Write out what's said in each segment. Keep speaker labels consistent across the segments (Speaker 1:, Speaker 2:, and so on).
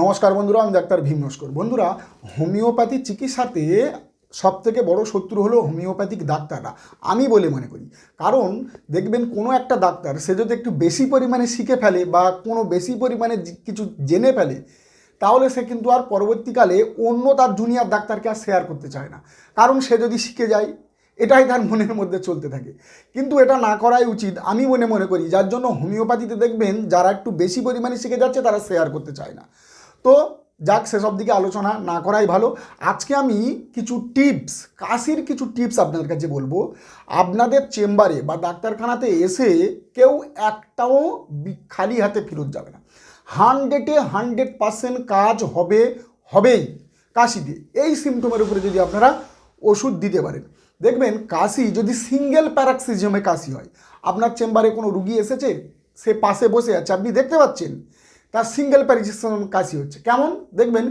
Speaker 1: নমস্কার বন্ধুরা, আমি ডাক্তার ভীম নস্কর। বন্ধুরা, হোমিওপ্যাথি চিকিৎসাতে সব থেকে বড় শত্রু হলো হোমিওপ্যাথিক ডাক্তাররা। আমি বলে মনে করি, কারণ দেখবেন কোনো একটা ডাক্তার, সে যদি একটু বেশি পরিমাণে শিখে ফেলে বা কোনো বেশি পরিমাণে কিছু জেনে ফেলে, তাহলে সে কিন্তু আর পরবর্তীকালে অন্য তার জুনিয়র ডাক্তারকে আর শেয়ার করতে চায় না। কারণ সে যদি শিখে যায়, এটাই তার মনের মধ্যে চলতে থাকে। কিন্তু এটা না করাই উচিত, আমি মনে মনে করি, যার জন্য হোমিওপ্যাথিতে দেখবেন যারা একটু বেশি পরিমাণে শিখে যাচ্ছে, তারা শেয়ার করতে চায় না। তো যাক, সেসব দিকে আলোচনা না করাই ভালো। আজকে আমি কিছু টিপস, কাশির কিছু টিপস আপনাদের কাছে বলব। আপনাদের চেম্বারে বা ডাক্তারখানাতে এসে কেউ একটাও খালি হাতে ফেরত যাবে না। হান্ড্রেডে হান্ড্রেড পার্সেন্ট কাজ হবে, হবেই কাশিতে। এই সিমটমের উপরে যদি আপনারা ওষুধ দিতে পারেন। দেখবেন কাশি, যদি সিঙ্গেল প্যারাক্সিজমে কাশি হয়, আপনার চেম্বারে কোনো রুগী এসেছে, সে পাশে বসে আছে। আপনি দেখতে পাচ্ছেন তার সিঙ্গেল প্যারাক্সিজম কাশি হচ্ছে। কেমন? দেখবেন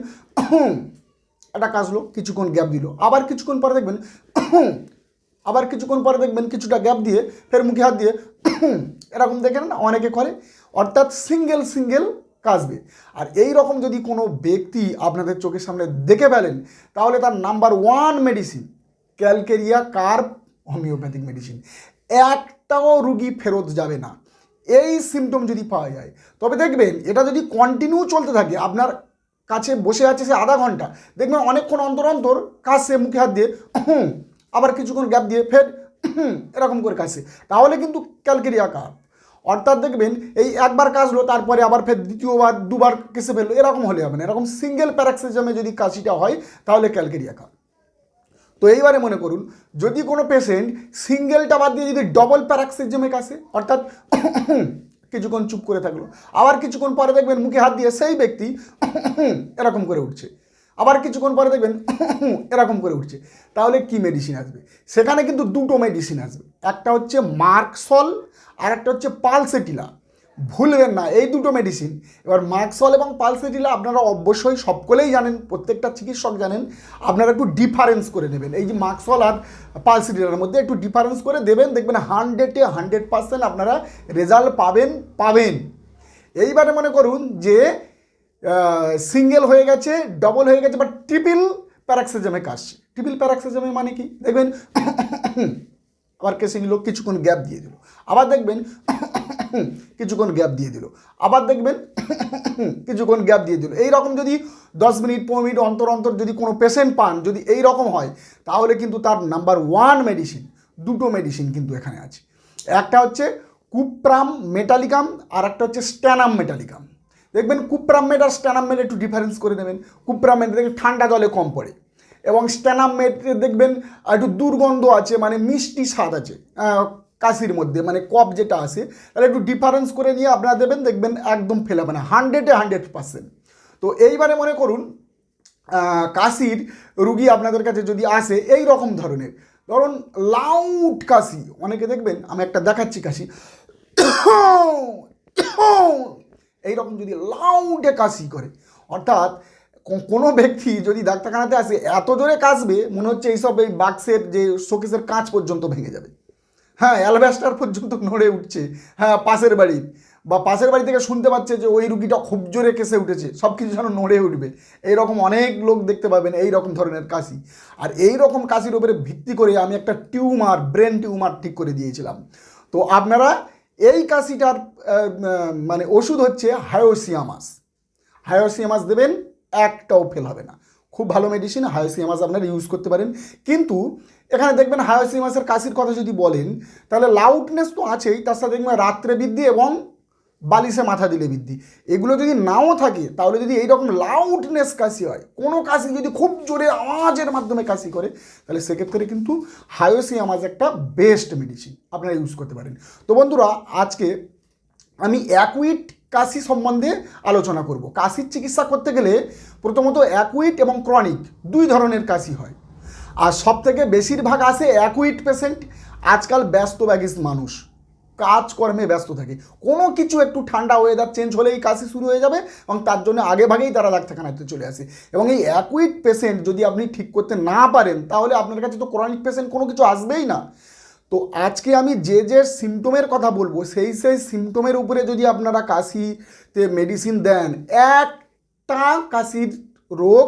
Speaker 1: একটা কাশলো কিছুক্ষণ গ্যাপ দিল। আবার কিছুক্ষণ পরে দেখবেন আবার কিছুক্ষণ পরে দেখবেন কিছুটা গ্যাপ দিয়ে ফের মুখে হাত দিয়ে এরকম দেখেন না, অনেকে করে। অর্থাৎ সিঙ্গেল সিঙ্গেল কাশবে আর এই রকম যদি কোনো ব্যক্তি আপনাদের চোখের সামনে দেখে ফেলেন, তাহলে তার number one medicine calcarea carb homeopathic medicine একটাও রুগী ফেরত যাবে না। এই সিমটম যদি পাওয়া যায়, তবে দেখবেন এটা যদি কন্টিনিউ চলতে থাকে, আপনার কাছে বসে আছে সে আধা ঘণ্টা, দেখবেন অনেকক্ষণ অন্তর অন্তর কাশে মুখে হাত দিয়ে আবার কিছুক্ষণ গ্যাপ দিয়ে ফের এরকম করে কাশে। তাহলে কিন্তু ক্যালকেরিয়া কার্প অর্থাৎ দেখবেন এই একবার কাশলো, তারপরে আবার ফের দ্বিতীয়বার, দুবার কেসে ফেলল, এরকম হলে হবে না। এরকম সিঙ্গেল প্যারাক্সিজমে যদি কাশিটা হয়, তাহলে ক্যালকেরিয়া কার্প তো এইবারে মনে করুন, যদি কোনো পেশেন্ট সিঙ্গেলটা বাদ দিয়ে যদি ডবল প্যারাক্সিজমে কাশে, অর্থাৎ কিছুক্ষণ চুপ করে থাকল, আবার কিছুক্ষণ পরে দেখবেন মুখে হাত দিয়ে সেই ব্যক্তি এরকম করে উঠছে, আবার কিছুক্ষণ পরে দেখবেন এরকম করে উঠছে, তাহলে কি মেডিসিন আসবে? সেখানে কিন্তু দুটো মেডিসিন আসবে, একটা হচ্ছে মার্কসল আর একটা হচ্ছে পালসেটিলা। ভুলবেন না, এই দুটো মেডিসিন এবার মার্কসল এবং পালসেটিলা আপনারা অবশ্যই সকলেই জানেন, প্রত্যেকটা চিকিৎসক জানেন, আপনারা একটু ডিফারেন্স করে নেবেন। এই যে মার্কসল আর পালসেটিলার মধ্যে একটু ডিফারেন্স করে দেবেন, দেখবেন হান্ড্রেডে হান্ড্রেড পার্সেন্ট আপনারা রেজাল্ট পাবেন পাবেন। এইবারে মনে করুন যে সিঙ্গেল হয়ে গেছে ডবল হয়ে গেছে বা ট্রিপল প্যারাক্সিজমে কাশছে ট্রিপল প্যারাক্সিজমে মানে কি? দেখবেন আবার কেসে নিল কিছুক্ষণ গ্যাপ দিয়ে দিল। আবার দেখবেন কিছুক্ষণ গ্যাপ দিয়ে দিল। আবার দেখবেন কিছুক্ষণ গ্যাপ দিয়ে দিল। এই রকম যদি দশ মিনিট, পনেরো মিনিট, অন্তর অন্তর যদি কোনো পেশেন্ট পান, যদি এই রকম হয়, তাহলে কিন্তু তার নাম্বার ওয়ান মেডিসিন দুটো মেডিসিন কিন্তু এখানে আছে। একটা হচ্ছে কুপ্রাম মেটালিকাম আর একটা হচ্ছে স্ট্যানাম মেটালিকাম দেখবেন কুপ্রাম মেট আর স্ট্যানাম মেট একটু ডিফারেন্স করে দেবেন। কুপ্রাম মেট দেখবেন ঠান্ডা জলে কম পড়ে। এবং স্ট্যানাম মেটে দেখবেন একটু দুর্গন্ধ আছে মানে মিষ্টি স্বাদ আছে কাশির মধ্যে মানে কপ যেটা আছে, তাহলে একটু ডিফারেন্স করে নিয়ে আপনারা দেবেন, দেখবেন একদম ফেলাবে না হান্ড্রেডে হান্ড্রেড পার্সেন্ট তো এইবারে মনে করুন কাশির রুগী আপনাদের কাছে যদি আসে, এই রকম ধরনের, ধরুন লাউড কাশি, অনেকে দেখবেন, আমি একটা দেখাচ্ছি কাশি এইরকম যদি লাউডে কাশি করে, অর্থাৎ কোনো ব্যক্তি যদি ডাক্তারখানাতে আসে, এত জোরে কাশবে, মনে হচ্ছে এইসব এই বাক্সের যে শোকেসের কাঁচ পর্যন্ত ভেঙে যাবে। হ্যাঁ অ্যালবেস্টার পর্যন্ত নড়ে উঠছে। হ্যাঁ পাশের বাড়ির বা পাশের বাড়ি থেকে শুনতে পাচ্ছে যে ওই রুগীটা খুব জোরে কেসে উঠেছে সব কিছু যেন নড়ে উঠবে। এইরকম অনেক লোক দেখতে পাবেন এই রকম ধরনের কাশি। আর এই রকম কাশির উপরে ভিত্তি করে আমি একটা টিউমার, ব্রেন টিউমার ঠিক করে দিয়েছিলাম। তো আপনারা এই কাশিটার মানে ওষুধ হচ্ছে হায়োসিয়ামাস। হায়োসিয়ামাস দেবেন একটাও ফেল হবে না। খুব ভালো মেডিসিন হায়োসিয়ামাস আপনারা ইউজ করতে পারেন। কিন্তু এখানে দেখবেন হায়োসিয়ামাসের কাশির কথা যদি বলেন, তাহলে লাউডনেস তো আছেই, তার সাথে দেখবেন রাত্রে বৃদ্ধি এবং বালিশে মাথা দিলে বৃদ্ধি। এগুলো যদি নাও থাকে, তাহলে যদি এইরকম লাউডনেস কাশি হয়, কোনো কাশি যদি খুব জোরে আওয়াজের মাধ্যমে কাশি করে, তাহলে সেক্ষেত্রে কিন্তু হায়োসিয়ামাস একটা বেস্ট মেডিসিন আপনারা ইউজ করতে পারেন। তো বন্ধুরা, আজকে আমি অ্যাকুইট কাশি সম্বন্ধে আলোচনা করব। কাশির চিকিৎসা করতে গেলে প্রথমত অ্যাকুইট এবং ক্রনিক দুই ধরনের কাশি হয়। আর সব থেকে বেশিরভাগ আসে অ্যাকুইট পেশেন্ট আজকাল ব্যস্ত ব্যাগিস মানুষ, কাজকর্মে ব্যস্ত থাকে। কোনো কিছু একটু ঠান্ডা ওয়েদার চেঞ্জ হলেই কাশি শুরু হয়ে যাবে এবং তার জন্য আগে ভাগেই তারা ডাক্তারখানাতে চলে আসে। এবং এই অ্যাকুইট পেশেন্ট যদি আপনি ঠিক করতে না পারেন, তাহলে আপনার কাছে তো ক্রনিক পেশেন্ট কোনো কিছু আসবেই না। তো আজকে আমি যে যে সিমটমের কথা বলব, সেই সেই সিমটমের উপরে যদি আপনারা কাশিতে মেডিসিন দেন, একটা কাশির রোগ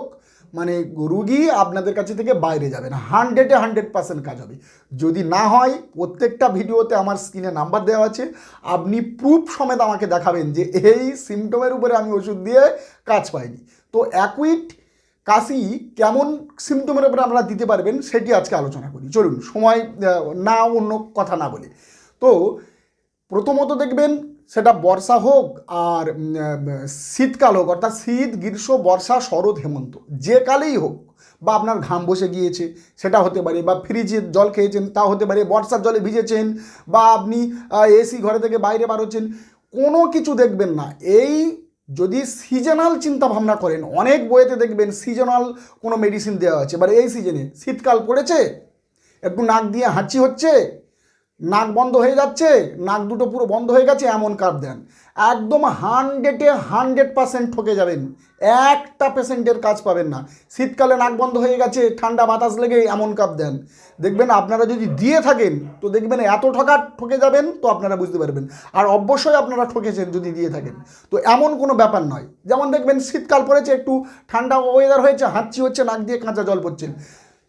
Speaker 1: মানে রুগী আপনাদের কাছে থেকে বাইরে যাবে না হান্ড্রেডে হান্ড্রেড পার্সেন্ট কাজ হবে। যদি না হয়, প্রত্যেকটা ভিডিওতে আমার স্ক্রিনে নাম্বার দেওয়া আছে, আপনি প্রুফ সমেত আমাকে দেখাবেন যে এই সিমটমের উপরে আমি ওষুধ দিয়ে কাজ পাইনি। তো অ্যাকুইট কাশি কেমন সিমটমের উপরে আপনারা দিতে পারবেন, সেটি আজকে আলোচনা করি। চলুন, সময় না, অন্য কথা না বলে। তো, প্রথমত দেখবেন, সেটা বর্ষা হোক আর শীতকাল হোক, অর্থাৎ শীত, গ্রীষ্ম, বর্ষা, শরৎ, হেমন্ত, যে কালেই হোক, বা আপনার ঘাম বসে গিয়েছে, সেটা হতে পারে, বা ফ্রিজের জল খেয়েছেন, তা হতে পারে, বর্ষার জলে ভিজেছেন, বা আপনি এসি ঘরে থেকে বাইরে বারোচ্ছেন, কোনো কিছু দেখবেন না। এই যদি সিজনাল চিন্তা ভাবনা করেন, অনেক বইয়েতে দেখবেন সিজনাল কোনো মেডিসিন দেওয়া আছে। এবার এই সিজনে শীতকাল পড়েছে, একটু নাক দিয়ে হাঁচি হচ্ছে নাক বন্ধ হয়ে যাচ্ছে, নাক দুটো পুরো বন্ধ হয়ে গেছে, এমন কাপ দেন। একদম হান্ড্রেডে হান্ড্রেড পার্সেন্ট ঠকে যাবেন। একটা পেশেন্টের কাজ পাবেন না। শীতকালে নাক বন্ধ হয়ে গেছে, ঠান্ডা বাতাস লেগে এমন কাপ দেন। দেখবেন আপনারা যদি দিয়ে থাকেন, তো দেখবেন এত ঠকা ঠকে যাবেন, তো আপনারা বুঝতে পারবেন। আর অবশ্যই আপনারা ঠকেছেন যদি দিয়ে থাকেন। তো এমন কোনো ব্যাপার নয়। যেমন দেখবেন শীতকাল পড়েছে, একটু ঠান্ডা ওয়েদার হয়েছে, হাঁচি হচ্ছে, নাক দিয়ে কাঁচা জল পড়ছেন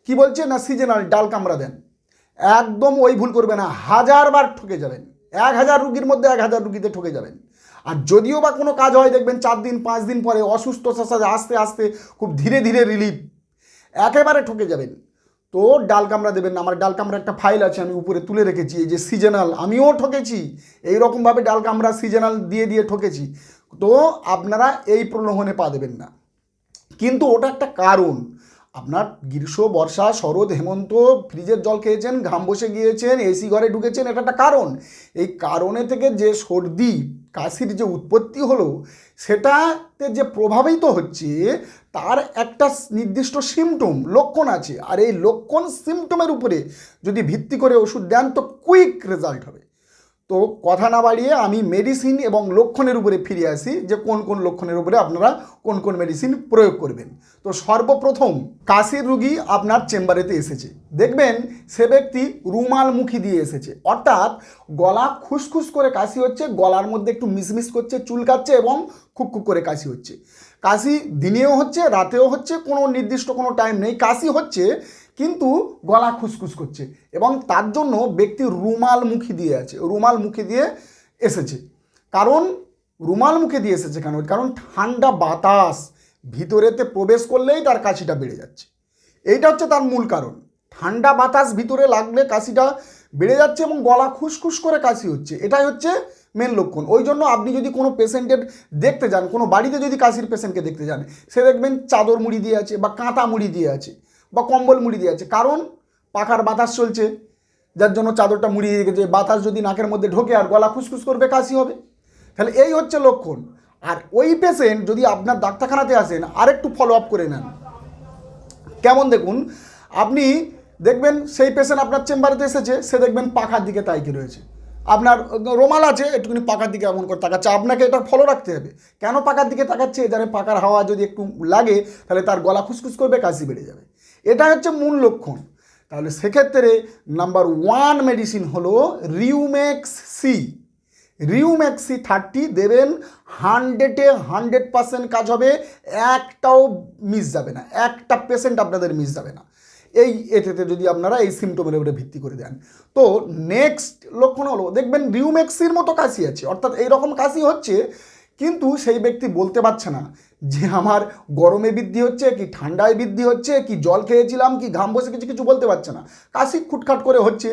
Speaker 1: কি বলছে না সিজনাল ডাল কামড়া দেন? একদম ওই ভুল করবে না হাজারবার ঠকে যাবেন, এক হাজার রুগীর মধ্যে এক হাজার রুগীতে ঠকে যাবেন। আর যদিও বা কোনো কাজ হয়, দেখবেন চার দিন, পাঁচ দিন পরে অসুস্থ সাথে আস্তে আস্তে খুব ধীরে ধীরে রিলিফ একেবারে ঠকে যাবেন। তো ডাল কামড়া দেবেন না, আমার ডাল কামড়া একটা ফাইল আছে, আমি উপরে তুলে রেখেছি, এই যে সিজনাল আমিও ঠকেছি এই রকমভাবে ডাল কামড়া সিজনাল দিয়ে দিয়ে ঠকেছি। তো আপনারা এই প্রলোভনে পা দেবেন না। কিন্তু ওটা একটা কারণ আপনার গ্রীষ্ম, বর্ষা, শরৎ, হেমন্ত, ফ্রিজের জল খেয়েছেন, ঘাম বসে গিয়েছেন, এসি ঘরে ঢুকেছেন, এটা একটা কারণ। এই কারণে থেকে যে সর্দি, কাশির যে উৎপত্তি হলো, সেটাতে যে প্রভাবিত হচ্ছে, তার একটা নির্দিষ্ট সিমটম লক্ষণ আছে। আর এই লক্ষণ সিমটমের উপরে যদি ভিত্তি করে ওষুধ দেন, তো কুইক রেজাল্ট হবে। তো কথা না বাড়িয়ে আমি মেডিসিন এবং লক্ষণের উপরে ফিরে আসি যে কোন কোন লক্ষণের উপরে আপনারা কোন কোন মেডিসিন প্রয়োগ করবেন। তো সর্বপ্রথম কাশির রুগী আপনার চেম্বারেতে এসেছে। দেখবেন সে ব্যক্তি রুমাল মুখী দিয়ে এসেছে। অর্থাৎ গলা খুসখুস করে কাশি হচ্ছে, গলার মধ্যে একটু মিসমিস করছে চুলকাচ্ছে এবং খুক খুক করে কাশি হচ্ছে। কাশি দিনেও হচ্ছে, রাতেও হচ্ছে, কোনো নির্দিষ্ট কোনো টাইম নেই। কাশি হচ্ছে কিন্তু গলা খুসখুস করছে এবং তার জন্য ব্যক্তি রুমাল মুখী দিয়ে আছে, রুমাল মুখে দিয়ে এসেছে। কারণ রুমাল মুখে দিয়ে এসেছে কেন? কারণ ঠান্ডা বাতাস ভিতরেতে প্রবেশ করলেই তার কাশিটা বেড়ে যাচ্ছে। এইটা হচ্ছে তার মূল কারণ। ঠান্ডা বাতাস ভিতরে লাগলে কাশিটা বেড়ে যাচ্ছে এবং গলা খুসখুস করে কাশি হচ্ছে। এটাই হচ্ছে মেন লক্ষণ। ওই জন্য আপনি যদি কোনো পেশেন্টের দেখতে যান, কোনো বাড়িতে যদি কাশির পেশেন্টকে দেখতে যান, সে দেখবেন চাদর মুড়ি দিয়ে আছে বা কাঁথা মুড়ি দিয়ে আছে। বা কম্বল মুড়ি দিয়ে আছে কারণ পাখার বাতাস চলছে, যার জন্য চাদরটা মুড়িয়ে রেখেছে বাতাস যদি নাকের মধ্যে ঢোকে আর গলা খুসখুস করবে, কাশি হবে। তাহলে এই হচ্ছে লক্ষণ। আর ওই পেশেন্ট যদি আপনার ডাক্তারখানাতে আসেন, আরেকটু ফলো আপ করে নেন। কেমন দেখুন, আপনি দেখবেন সেই পেশেন্ট আপনার চেম্বারেতে এসেছে, সে দেখবেন পাখার দিকে তাইকে রয়েছে। আপনার রোমাল আছে, একটুখানি পাকার দিকে এমন করে তাকাচ্ছে। আপনাকে এটা ফলো রাখতে হবে। কেন পাকার দিকে তাকাচ্ছে? জানে পাকার হাওয়া যদি একটু লাগে, তাহলে তার গলা খুসখুস করবে, কাশি বেড়ে যাবে। এটা হচ্ছে মূল লক্ষণ। তাহলে সেক্ষেত্রে নাম্বার ওয়ান মেডিসিন হলো রিউমেক্স সি রিউম্যাক্সি থার্টি দেবেন, হান্ড্রেডে হান্ড্রেড পার্সেন্ট কাজ হবে, একটাও মিস যাবে না, একটা পেশেন্ট আপনাদের মিস যাবে না। এই এতেতে যদি আপনারা এই সিমটমের উপরে ভিত্তি করে দেন। তো নেক্সট লক্ষণ হলো, দেখবেন রিউম্যাক্সির মতো কাশি আছে, অর্থাৎ এইরকম কাশি হচ্ছে কিন্তু সেই ব্যক্তি বলতে পারছে না যে আমার গরমে বৃদ্ধি হচ্ছে, কি ঠান্ডায় বৃদ্ধি হচ্ছে, কি জল খেয়েছিলাম, কি ঘাম বসে কিছু কিছু বলতে পারছে না। কাশি খুটখাট করে হচ্ছে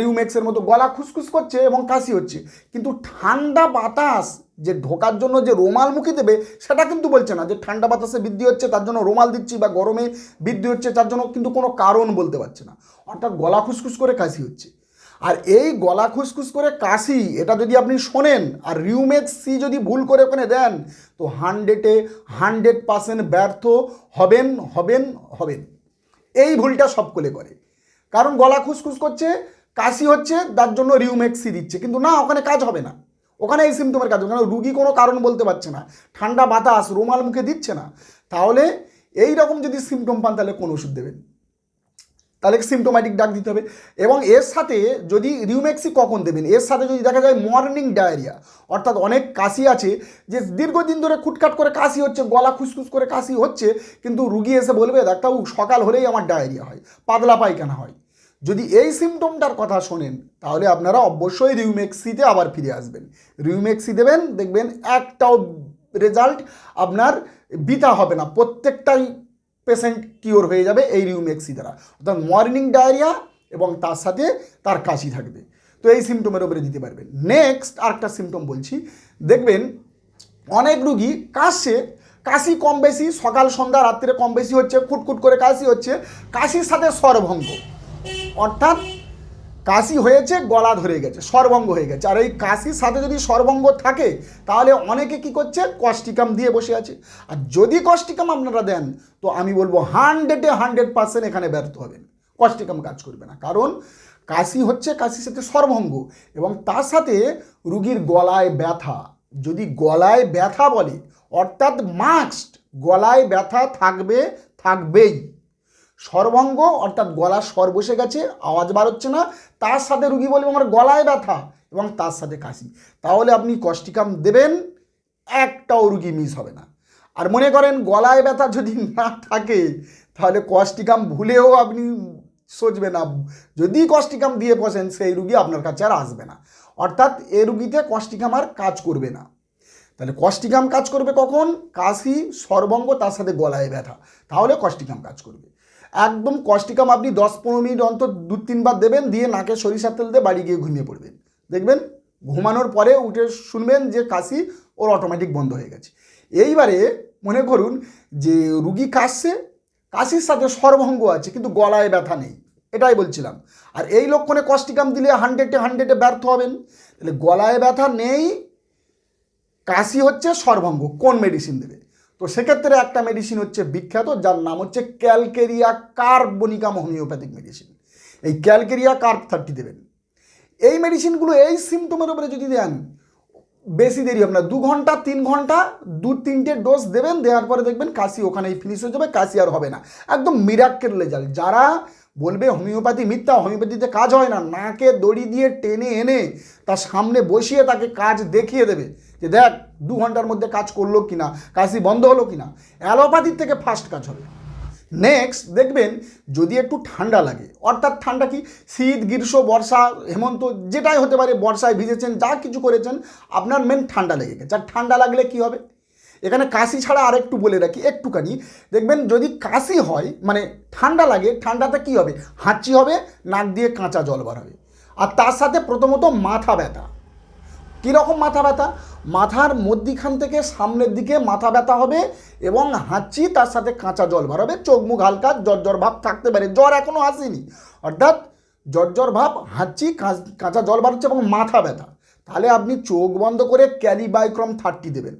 Speaker 1: রিউমেক্সের মতো গলা খুসখুস করছে এবং কাশি হচ্ছে। কিন্তু ঠান্ডা বাতাস যে ঢোকার জন্য যে রোমাল মুখে দেবে, সেটা কিন্তু বলছে না যে ঠান্ডা বাতাসে বৃদ্ধি হচ্ছে, তার জন্য রোমাল দিচ্ছি বা গরমে বৃদ্ধি হচ্ছে, তার জন্য কিন্তু কোনো কারণ বলতে পারছে না। অর্থাৎ গলা খুসখুস করে কাশি হচ্ছে। আর এই গলা খুসখুস করে কাশি, এটা যদি আপনি শোনেন, আর রিউমেক্স সি যদি ভুল করে ওখানে দেন, তো হান্ড্রেডে হান্ড্রেড পার্সেন্ট ব্যর্থ হবেন হবেন হবেন। এই ভুলটা সকলে করে। কারণ গলা খুসখুস করছে, কাশি হচ্ছে, তার জন্য রিউমেক্সি দিচ্ছে। কিন্তু না, ওখানে কাজ হবে না। ওখানে এই সিমটমের কাজ কারণ রুগী কোনো কারণ বলতে পারছে না। ঠান্ডা বাতাস, রুমাল মুখে দিচ্ছে না। তাহলে এই রকম যদি সিমটম পান, তাহলে কোন ওষুধ দেবেন? তাহলে সিমটোম্যাটিক ডাক দিতে হবে? এবং এর সাথে যদি রিউমেক্সি কখন দেবেন? এর সাথে যদি দেখা যায় মর্নিং ডায়রিয়া অর্থাৎ অনেক কাশি আছে, যে দীর্ঘদিন ধরে খুটখাট করে কাশি হচ্ছে, গলা খুসখুস করে কাশি হচ্ছে, কিন্তু রুগী এসে বলবে, ডাক্তারবাবু, সকাল হলেই আমার ডায়রিয়া হয়, পাতলা পায়খানা হয়। যদি এই সিমটমটার কথা শোনেন, তাহলে আপনারা অবশ্যই রিউমেক্সিতে আবার ফিরে আসবেন। রিউমেক্সি দেবেন, দেখবেন একটাও রেজাল্ট আপনার বিতা হবে না। প্রত্যেকটাই পেশেন্ট কিওর হয়ে যাবে এই রিউমেক্সি দ্বারা। অর্থাৎ মর্নিং ডায়রিয়া এবং তার সাথে তার কাশি থাকবে। তো এই সিমটমের উপরে দিতে পারবেন। নেক্সট আরেকটা সিমটম বলছি। দেখবেন, অনেক রুগী কাশে, কাশি কম বেশি, সকাল, সন্ধ্যা, রাত্রে কম বেশি হচ্ছে কুটকুট করে কাশি হচ্ছে, কাশির সাথে স্বরভঙ্গ। অর্থাৎ কাশি হয়েছে, গলা ধরে গেছে, সর্বঙ্গ হয়ে গেছে। আর এই কাশির সাথে যদি সর্বঙ্গ থাকে, তাহলে অনেকে কি করছে? কস্টিকাম দিয়ে বসে আছে। আর যদি কস্টিকাম আপনারা দেন, তো আমি বলব হান্ড্রেডে হান্ড্রেড পার্সেন্ট এখানে ব্যর্থ হবেন। কস্টিকাম কাজ করবে না। কারণ কাশি হচ্ছে, কাশির সাথে সর্বঙ্গ। এবং তার সাথে রুগীর গলায় ব্যথা। যদি গলায় ব্যথা বলে, অর্থাৎ মাস্ট গলায় ব্যথা থাকবে, থাকবেই। সর্বঙ্গ, অর্থাৎ গলার স্বর বসে গেছে, আওয়াজ বার হচ্ছে না, তার সাথে রুগী বলবে আমার গলায় ব্যথা এবং তার সাথে কাশি। তাহলে আপনি কস্টিকাম দেবেন, একটাও রুগী মিস হবে না। আর মনে করেন গলায় ব্যথা যদি না থাকে, তাহলে কস্টিকাম ভুলেও আপনি সোচবে না। যদি কস্টিকাম দিয়ে বসেন, সেই রুগী আপনার কাছে আর আসবে না। অর্থাৎ এ রুগীতে কস্টিকাম আর কাজ করবে না। তাহলে কস্টিকাম কাজ করবে কখন? কাশি, সর্বঙ্গ, তার সাথে গলায় ব্যথা। তাহলে কস্টিকাম কাজ করবে। একদম কস্টিকাম আপনি দশ পনেরো মিনিট অন্তর দু তিনবার দেবেন, দিয়ে নাকে সরিষার তেল দিয়ে বাড়ি গিয়ে ঘুমিয়ে পড়বেন। দেখবেন ঘুমানোর পরে উঠে শুনবেন যে কাশি ওর অটোমেটিক বন্ধ হয়ে গেছে। এইবারে মনে করুন যে রুগী কাশছে, কাশির সাথে সর্বভঙ্গ আছে, কিন্তু গলায় ব্যথা নেই, এটাই বলছিলাম। আর এই লক্ষণে কস্টিকাম দিলে হান্ড্রেডে হান্ড্রেডে ব্যর্থ হবেন। তাহলে গলায় ব্যথা নেই, কাশি হচ্ছে সর্বঙ্গ কোন মেডিসিন দেবে? তো সেক্ষেত্রে একটা মেডিসিন হচ্ছে বিখ্যাত, যার নাম হচ্ছে ক্যালকেরিয়া কার্বনিকাম হোমিওপ্যাথিক মেডিসিন এই ক্যালকেরিয়া কার্ব থার্টি দেবেন। এই মেডিসিনগুলো এই সিমটমের উপরে যদি দেন, বেশি দেরি হবে না। দু ঘণ্টা, তিন ঘণ্টা, দু তিনটে ডোজ দেবেন, দেওয়ার পরে দেখবেন কাশি ওখানেই ফিনিশ হয়ে যাবে, কাশি আর হবে না। একদম মিরাক্কের রেজাল্ট যারা বলবে হোমিওপ্যাথি মিথ্যা, হোমিওপ্যাথিতে কাজ হয় না, নাকে দড়ি দিয়ে টেনে এনে তার সামনে বসিয়ে তাকে কাজ দেখিয়ে দেবে। যে দেখ, দু ঘণ্টার মধ্যে কাজ করল কি না কাশি বন্ধ হলো কি না অ্যালোপ্যাথির থেকে ফাস্ট কাজ হবে। নেক্সট দেখবেন যদি একটু ঠান্ডা লাগে, অর্থাৎ ঠান্ডা কি? শীত, গ্রীষ্ম, বর্ষা, হেমন্ত, যেটাই হতে পারে, বর্ষায় ভিজেছেন, যা কিছু করেছেন, আপনার মেন ঠান্ডা লেগে গেছে। আর ঠান্ডা লাগলে কি হবে? এখানে কাশি ছাড়া আরেকটু বলে রাখি, একটুখানি। দেখবেন যদি কাশি হয় মানে ঠান্ডা লাগে, ঠান্ডাতে কি হবে? হাঁচি হবে, নাক দিয়ে কাঁচা জল বার হবে। আর তার সাথে প্রথমত মাথা ব্যথা। কীরকম মাথা ব্যথা? মাথার মধ্যিখান থেকে সামনের দিকে মাথা ব্যথা হবে এবং হাঁচি, তার সাথে কাঁচা জল বার হবে। চোখ মুখ হালকা, জ্বর জ্বর ভাব থাকতে পারে। জ্বর এখনও আসেনি। অর্থাৎ জ্বর জ্বর ভাব, হাঁচি, কাঁচা জল বার হচ্ছে এবং মাথা ব্যথা। তাহলে আপনি চোখ বন্ধ করে ক্যালিবাইক্রম থার্টি দেবেন।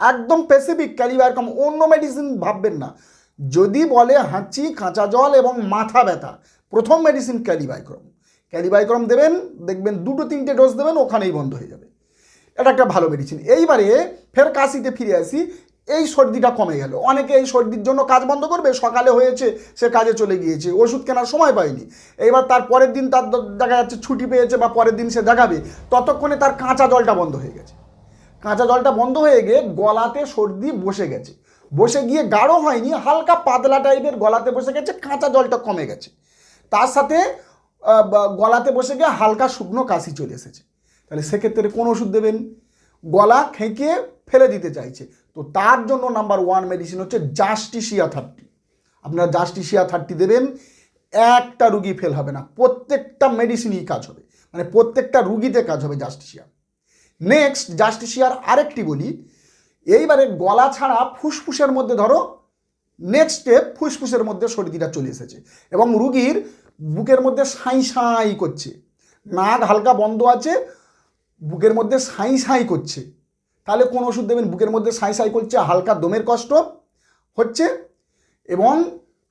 Speaker 1: একদম স্পেসিফিক ক্যালিবাইক্রম, অন্য মেডিসিন ভাববেন না। যদি বলে হাঁচি, কাঁচা জল এবং মাথা ব্যথা, প্রথম মেডিসিন ক্যালিবাইক্রম। ক্যালিবাইক্রম দেবেন, দেখবেন দুটো তিনটে ডোজ দেবেন, ওখানেই বন্ধ হয়ে যাবে। এটা একটা ভালো মেডিসিন এইবারে ফের কাশিতে ফিরে আসি, এই সর্দিটা কমে গেল। অনেকে এই সর্দির জন্য কাজ বন্ধ করবে, সকালে হয়েছে, সে কাজে চলে গিয়েছে, ওষুধ কেনার সময় পায়নি। এইবার তার পরের দিন তার দেখা যাচ্ছে ছুটি পেয়েছে বা পরের দিন সে দেখাবে, ততক্ষণে তার কাঁচা জলটা বন্ধ হয়ে গেছে। কাঁচা জলটা বন্ধ হয়ে গিয়ে গলাতে সর্দি বসে গেছে। বসে গিয়ে গাঢ় হয়নি, হালকা পাতলা টাইপের গলাতে বসে গেছে, কাঁচা জলটা কমে গেছে। তার সাথে গলাতে বসে গিয়ে হালকা শুকনো কাশি চলে এসেছে। তাহলে সেক্ষেত্রে কোন ওষুধ দেবেন? গলা খেঁকে ফেলে দিতে চাইছে। তো তার জন্য নাম্বার ওয়ান মেডিসিন হচ্ছে জাস্টিসিয়া থার্টি আপনারা জাস্টিসিয়া থার্টি দেবেন, একটা রুগী ফেল হবে না। প্রত্যেকটা মেডিসিনই কাজ হবে। মানে প্রত্যেকটা রুগীতে কাজ হবে জাস্টিসিয়া নেক্সট জাস্টিসিয়ার আরেকটি বলি। এইবারে গলা ছাড়া ফুসফুসের মধ্যে ধরো নেক্সট স্টেপ ফুসফুসের মধ্যে সর্দিটা চলে এসেছে। এবং রুগীর বুকের মধ্যে সাঁই সাঁই করছে। নাক হালকা বন্ধ আছে বুকের মধ্যে সাঁই সাঁই করছে। তাহলে কোন ওষুধ দেবেন? বুকের মধ্যে সাঁই সাঁই করছে, হালকা দমের কষ্ট হচ্ছে এবং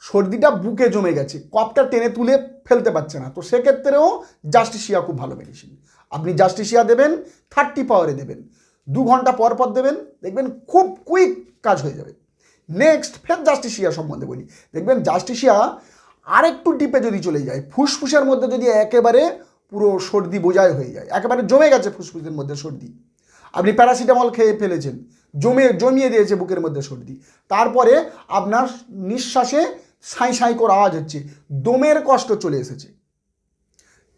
Speaker 1: সর্দিটা বুকে জমে গেছে। কপটা টেনে তুলে ফেলতে পারছে না। তো সেক্ষেত্রেও জাস্টিসিয়া খুব ভালো মেডিসিন আপনি জাস্টিসিয়া দেবেন থার্টি পাওয়ারে দেবেন। দু ঘণ্টা পর পর দেবেন, দেখবেন খুব কুইক কাজ হয়ে যাবে। নেক্সট ফের জাস্টিসিয়া সম্বন্ধে বলি। দেখবেন জাস্টিসিয়া আরেকটু ডিপে যদি চলে যায়, ফুসফুসের মধ্যে যদি একেবারে পুরো সর্দি বোঝাই হয়ে যায়। একেবারে জমে গেছে ফুসফুসের মধ্যে সর্দি। আপনি প্যারাসিটামল খেয়ে ফেলেছেন। জমে, জমিয়ে দিয়েছে বুকের মধ্যে সর্দি। তারপরে আপনার নিঃশ্বাসে সাঁই সাঁই করে আওয়াজ হচ্ছে। দমের কষ্ট চলে এসেছে।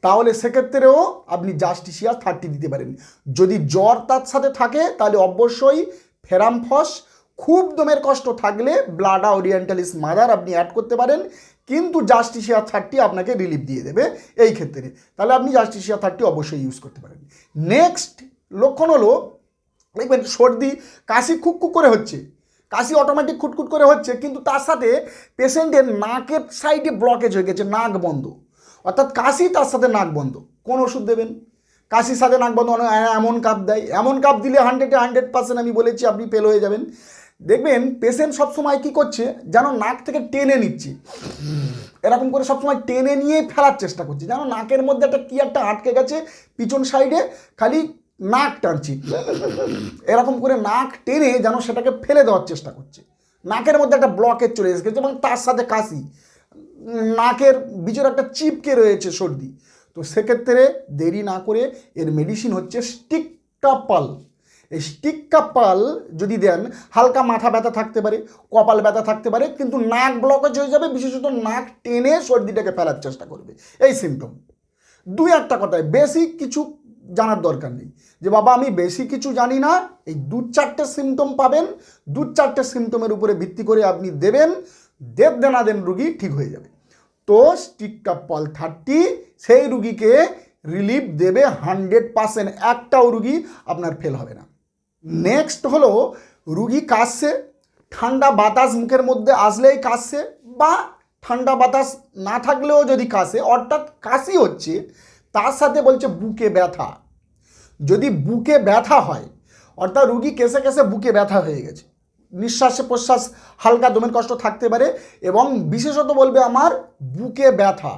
Speaker 1: তাহলে সেক্ষেত্রেও আপনি জাস্টিসিয়া থার্টি দিতে পারেন। যদি জ্বর তার সাথে থাকে, তাহলে অবশ্যই ফেরামফস, খুব দমের কষ্ট থাকলে ব্লাডা ওরিয়েন্টালিস মাদার আপনি অ্যাড করতে পারেন। কিন্তু জাস্টিসিয়া থার্টি আপনাকে রিলিফ দিয়ে দেবে এই ক্ষেত্রে। তাহলে আপনি জাস্টিসিয়া থার্টি অবশ্যই ইউজ করতে পারেন। নেক্সট লক্ষণ হলো, দেখবেন সর্দি, কাশি খুব করে হচ্ছে। কাশি অটোমেটিক খুটখুট করে হচ্ছে, কিন্তু তার সাথে পেশেন্টের নাকের সাইডে ব্লকেজ হয়ে গেছে, নাক বন্ধ। অর্থাৎ কাশি তার সাথে নাক বন্ধ। কোন ওষুধ দেবেন? কাশির সাথে নাক বন্ধ অনেক এমন কাপ দেয়। এমন কাপ দিলে হান্ড্রেডে হান্ড্রেড পার্সেন্ট আমি বলেছি, আপনি ফেল হয়ে যাবেন। দেখবেন পেশেন্ট সবসময় কী করছে? যেন নাক থেকে টেনে নিচ্ছে। এরকম করে সবসময় টেনে নিয়ে ফেলার চেষ্টা করছে। যেন নাকের মধ্যে একটা কী একটা আটকে গেছে পিছন সাইডে, খালি নাক টানছি। এরকম করে নাক টেনে যেন সেটাকে ফেলে দেওয়ার চেষ্টা করছে। নাকের মধ্যে একটা ব্লকেজ চলে এসেছে এবং তার সাথে কাশি। নাকের ভিতরে একটা চিপকে রয়েছে সর্দি। তো সেক্ষেত্রে দেরি না করে এর মেডিসিন হচ্ছে স্টিকটাপাল এই স্টিককাপাল যদি দেন, হালকা মাথা ব্যথা থাকতে পারে, কপাল ব্যথা থাকতে পারে, কিন্তু নাক ব্লকেজ হয়ে যাবে, বিশেষত নাক টেনে সর্দিটাকে ফেলার চেষ্টা করবে। এই সিমটম দুই একটা কথায় বেশি কিছু জানার দরকার নেই। যে বাবা, আমি বেশি কিছু জানি না, এই দু চারটে সিমটম পাবেন, দু চারটে সিমটমের উপরে ভিত্তি করে আপনি দেবেন, দেব দেনা দেন রুগী ঠিক হয়ে যাবে। তো স্টিকটাপল থার্টি, সেই রুগীকে রিলিফ দেবে হান্ড্রেড পার্সেন্ট একটাও রুগী আপনার ফেল হবে না। নেক্সট হলো, রুগী কাশছে, ঠান্ডা বাতাস মুখের মধ্যে আসলেই কাশছে, বা ঠান্ডা বাতাস না থাকলেও যদি কাশে, অর্থাৎ কাশি হচ্ছে, তার সাথে বলছে বুকে ব্যথা। যদি বুকে ব্যথা হয়, অর্থাৎ রুগী কেসে কেসে বুকে ব্যথা হয়ে গেছে, নিঃশ্বাসে প্রশ্বাস হালকা দমের কষ্ট থাকতে পারে, এবং বিশেষত বলবে আমার বুকে ব্যথা,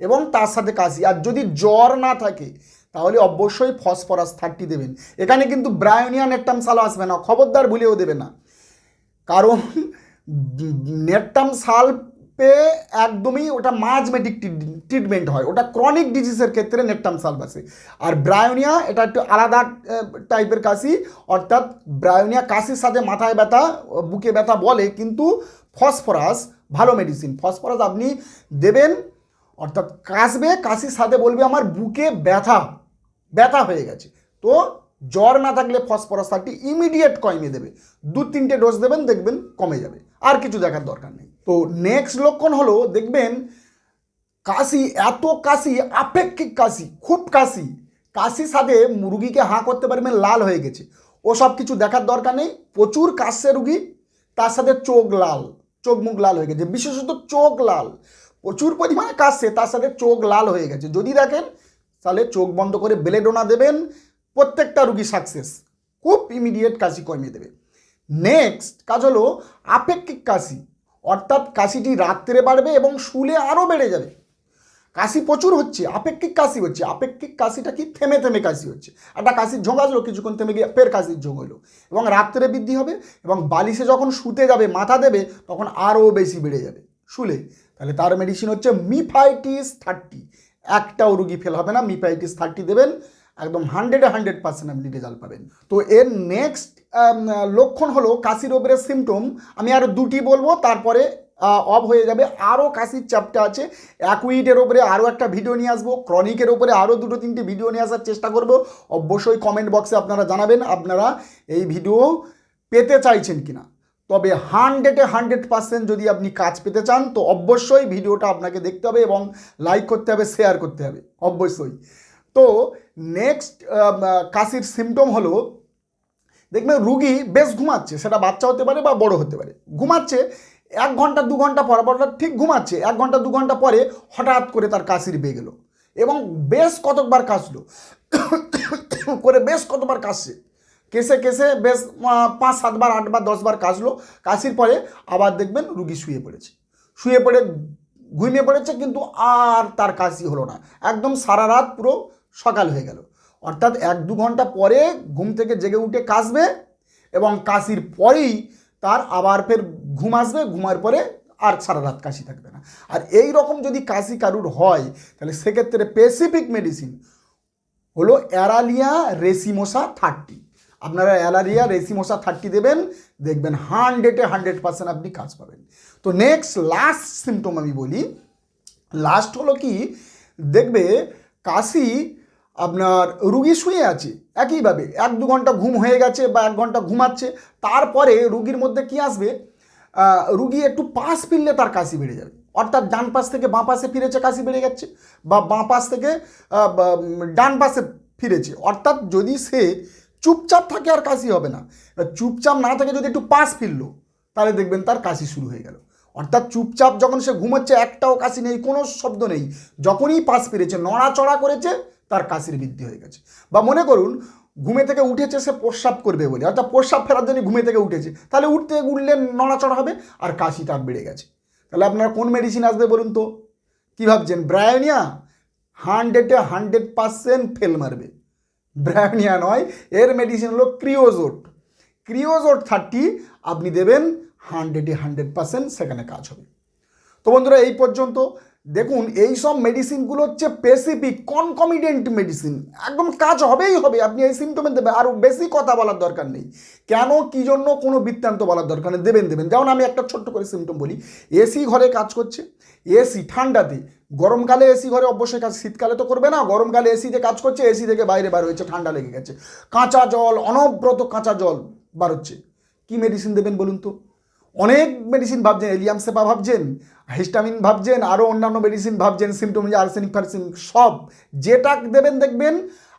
Speaker 1: এবং তার সাথে কাশি, আর যদি জ্বর না থাকে তাহলে অবশ্যই ফসফরাস থার্টি দেবেন। এখানে কিন্তু ব্রায়োনিয়া নেটটাম সালো আসবে না, খবরদার ভুলেও দেবে না। কারণ নেটটাম সালপে একদমই ওটা মাজমেটিক ট্রিটমেন্ট হয়। ওটা ক্রনিক ডিজিজের ক্ষেত্রে নেটটাম সালপ আছে আর ব্রায়োনিয়া, এটা একটু আলাদা টাইপের কাশি। অর্থাৎ ব্রায়োনিয়া কাশির সাথে মাথায় ব্যথা, বুকে ব্যথা বলে, কিন্তু ফসফরাস ভালো মেডিসিন ফসফরাস আপনি দেবেন, অর্থাৎ কাশবে, কাশির সাথে বলবে আমার বুকে ব্যথা। ব্যথা হয়ে গেছে। তো জ্বর না থাকলে ফসফরাস থার্টি ইমিডিয়েট কমিয়ে দেবে। দু তিনটে ডোজ দেবেন, দেখবেন কমে যাবে। আর কিছু দেখার দরকার নেই। তো নেক্সট লক্ষণ হলো, দেখবেন কাশি, এত কাশি, আপেক্ষিক কাশি, খুব কাশি। কাশির সাথে রুগীকে হাঁ করতে পারবেন, লাল হয়ে গেছে। ও সব কিছু দেখার দরকার নেই। প্রচুর কাশছে রুগী, তার সাথে চোখ লাল, চোখ মুখ লাল হয়ে গেছে। বিশেষত চোখ লাল। প্রচুর পরিমাণে কাশছে, তার সাথে চোখ লাল হয়ে গেছে। যদি দেখেন তাহলে চোখ বন্ধ করে বেলেডোনা দেবেন, প্রত্যেকটা রুগী সাকসেস খুব ইমিডিয়েট কাশি কমিয়ে দেবে। নেক্সট কাজ হলো আপেক্ষিক কাশি, অর্থাৎ কাশিটি রাত্রে বাড়বে এবং শুলে আরও বেড়ে যাবে। কাশি প্রচুর হচ্ছে, আপেক্ষিক কাশি হচ্ছে। আপেক্ষিক কাশিটা কি? থেমে থেমে কাশি হচ্ছে। একটা কাশির ঝোঁক আসলো, কিছুক্ষণ থেমে গিয়ে ফের কাশির ঝোঁক হলো। এবং রাত্রে বৃদ্ধি হবে এবং বালিশে যখন শুতে যাবে, মাথা দেবে, তখন আরও বেশি বেড়ে যাবে। শুলে। তাহলে তার মেডিসিন হচ্ছে মিফাইটিস থার্টি একটাও রুগী ফেল হবে না মিপাইটিস থার্টি দেবেন, একদম হান্ড্রেডে হান্ড্রেড পার্সেন্ট আপনি রেজাল্ট পাবেন। তো এর নেক্সট লক্ষণ হলো কাশির ওপরে সিমটম আমি আরও দুটি বলব, তারপরে অফ হয়ে যাবে। আরও কাশির চাপটা আছে অ্যাকুইডের ওপরে আরও একটা ভিডিও নিয়ে আসব ক্রনিকের ওপরে আরও দুটো তিনটে ভিডিও নিয়ে আসার চেষ্টা করব। অবশ্যই কমেন্ট বক্সে আপনারা জানাবেন, আপনারা এই ভিডিও পেতে চাইছেন কিনা। তবে হান্ড্রেডে হান্ড্রেড পার্সেন্ট যদি আপনি কাজ পেতে চান, তো অবশ্যই ভিডিওটা আপনাকে দেখতে হবে এবং লাইক করতে হবে শেয়ার করতে হবে, অবশ্যই। তো নেক্সট কাশির সিমটম হলো, দেখবেন রুগী বেশ ঘুমাচ্ছে, সেটা বাচ্চা হতে পারে বা বড় হতে পারে। ঘুমাচ্ছে, এক ঘণ্টা, দু ঘণ্টা পর পর ঠিক ঘুমাচ্ছে, এক ঘণ্টা, দু ঘণ্টা পরে হঠাৎ করে তার কাশির বেগ এলো এবং বেশ কতকবার কাশলো, করে বেশ কতবার কাশছে। কেসে কেসে বেশ পাঁচ সাতবার আটবার দশবার কাশলো। কাশির পরে আবার দেখবেন রুগী শুয়ে পড়েছে। শুয়ে পড়ে, ঘুমিয়ে পড়েছে কিন্তু আর তার কাশি হলো না। একদম সারা রাত পুরো সকাল হয়ে গেল। অর্থাৎ এক, দু ঘণ্টা পরে ঘুম থেকে জেগে উঠে কাশবে এবং কাশির পরেই তার আবার ফের ঘুম আসবে, ঘুমার পরে আর সারা রাত কাশি থাকবে না। আর এই রকম যদি কাশি কারুর হয়, তাহলে সেক্ষেত্রে স্পেসিফিক মেডিসিন হলো অ্যারালিয়া রেসিমোসা থার্টি আপনারা অ্যালারিয়া, রেসিমোসা থার্টি দেবেন, দেখবেন হান্ড্রেডে হান্ড্রেড পার্সেন্ট আপনি কাজ পাবেন। তো নেক্সট লাস্ট সিমটম আমি বলি। লাস্ট হলো কি? দেখবে কাশি আপনার রুগী শুয়ে আছে, একইভাবে। এক দু ঘণ্টা ঘুম হয়ে গেছে বা এক ঘণ্টা ঘুমাচ্ছে, তারপরে রুগীর মধ্যে কি আসবে? রুগী একটু পাশ ফিরলে তার কাশি বেড়ে যাবে। অর্থাৎ ডান পাশ থেকে বাঁ পাশে ফিরেছে, কাশি বেড়ে যাচ্ছে বা বাঁ পাশ থেকে ডান পাশে ফিরেছে। অর্থাৎ যদি সে চুপচাপ থাকে আর কাশি হবে না। চুপচাপ না থাকে যদি একটু পাশ ফিরলো, তাহলে দেখবেন তার কাশি শুরু হয়ে গেল। অর্থাৎ চুপচাপ যখন সে ঘুমোচ্ছে, একটাও কাশি নেই, কোনো শব্দ নেই। যখনই পাশ ফিরেছে, নড়াচড়া করেছে, তার কাশির বৃদ্ধি হয়ে গেছে। বা মনে করুন, ঘুমে থেকে উঠেছে সে প্রস্রাব করবে বলে। অর্থাৎ প্রস্রাব ফেরার জন্য ঘুমে থেকে উঠেছে। তাহলে উঠতে উঠলে নড়াচড়া হবে আর কাশি তার বেড়ে গেছে। তাহলে আপনার কোন মেডিসিন আসবে বলুন তো? কী ভাবছেন? ব্রায়োনিয়া? হান্ড্রেডে হান্ড্রেড পার্সেন্ট ফেল মারবে। ব্রায়োনিয়া নয়, এর মেডিসিন হলো ক্রিওজোট। ক্রিওজোট থার্টি আপনি দেবেন হান্ড্রেডে হান্ড্রেড পার্সেন্ট সেখানে কাজ হবে। তো বন্ধুরা, এই পর্যন্ত। দেখুন, এই সব মেডিসিনগুলো হচ্ছে স্পেসিফিক কনকমিডেন্ট মেডিসিন একদম কাজ হবেই হবে, আপনি এই সিমটমে দেবেন। আরও বেশি কথা বলার দরকার নেই। কেন, কী জন্য, কোনো বৃত্তান্ত বলার দরকার নেই। দেবেন দেবেন। যেমন আমি একটা ছোট্ট করে সিমটম বলি। এসি ঘরে কাজ করছে। এসি ঠান্ডাতে গরমকালে এসি ঘরে অবশ্যই কাজ, শীতকালে তো করবে না গরমকালে এসিতে কাজ করছে, এসি থেকে বাইরে বার হয়েছে, ঠান্ডা লেগে গেছে। কাঁচা জল, অনব্রত কাঁচা জল বার হচ্ছে। কী মেডিসিন দেবেন বলুন তো? অনেক মেডিসিন ভাবছেন, এলিয়াম সেপা ভাবছেন, হিস্টামিন ভাবছেন আরও অন্যান্য মেডিসিন ভাবছেন সিমটম আর্সেনিক ফার্সেনিক, সব। যেটা দেবেন দেখবেন,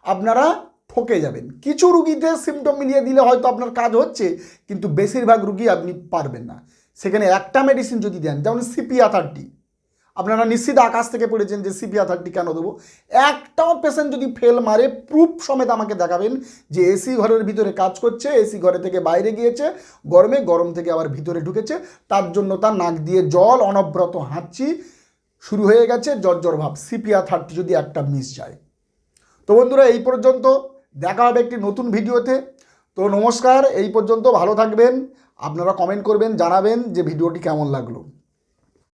Speaker 1: আপনারা ঠকে যাবেন। কিছু রুগীতে সিমটম মিলিয়ে দিলে হয়তো আপনার কাজ হচ্ছে, কিন্তু বেশিরভাগ রুগী আপনি পারবেন না। সেখানে একটা মেডিসিন যদি দেন, যেমন সিপিয়া থার্টি আপনারা নিশ্চিত আকাশ থেকে পড়েছেন যে সিপিয়া থার্টি কেন দেবো? একটাও পেশেন্ট যদি ফেল মারে প্রুফ সমেত আমাকে দেখাবেন যে এসি ঘরের ভিতরে কাজ করছে এসি ঘরে থেকে বাইরে গিয়েছে, গরমে গরম থেকে আবার ভিতরে ঢুকেছে, তার জন্য তার নাক দিয়ে জল, অনব্রত হাঁচি, শুরু হয়ে গেছে জ্বর ভাব। সিপিয়া থার্টি যদি একটা মিস যায়। তো বন্ধুরা, এই পর্যন্ত দেখা হবে একটি নতুন ভিডিওতে। তো নমস্কার, এই পর্যন্ত ভালো থাকবেন। আপনারা কমেন্ট করবেন, জানাবেন যে ভিডিওটি কেমন লাগল।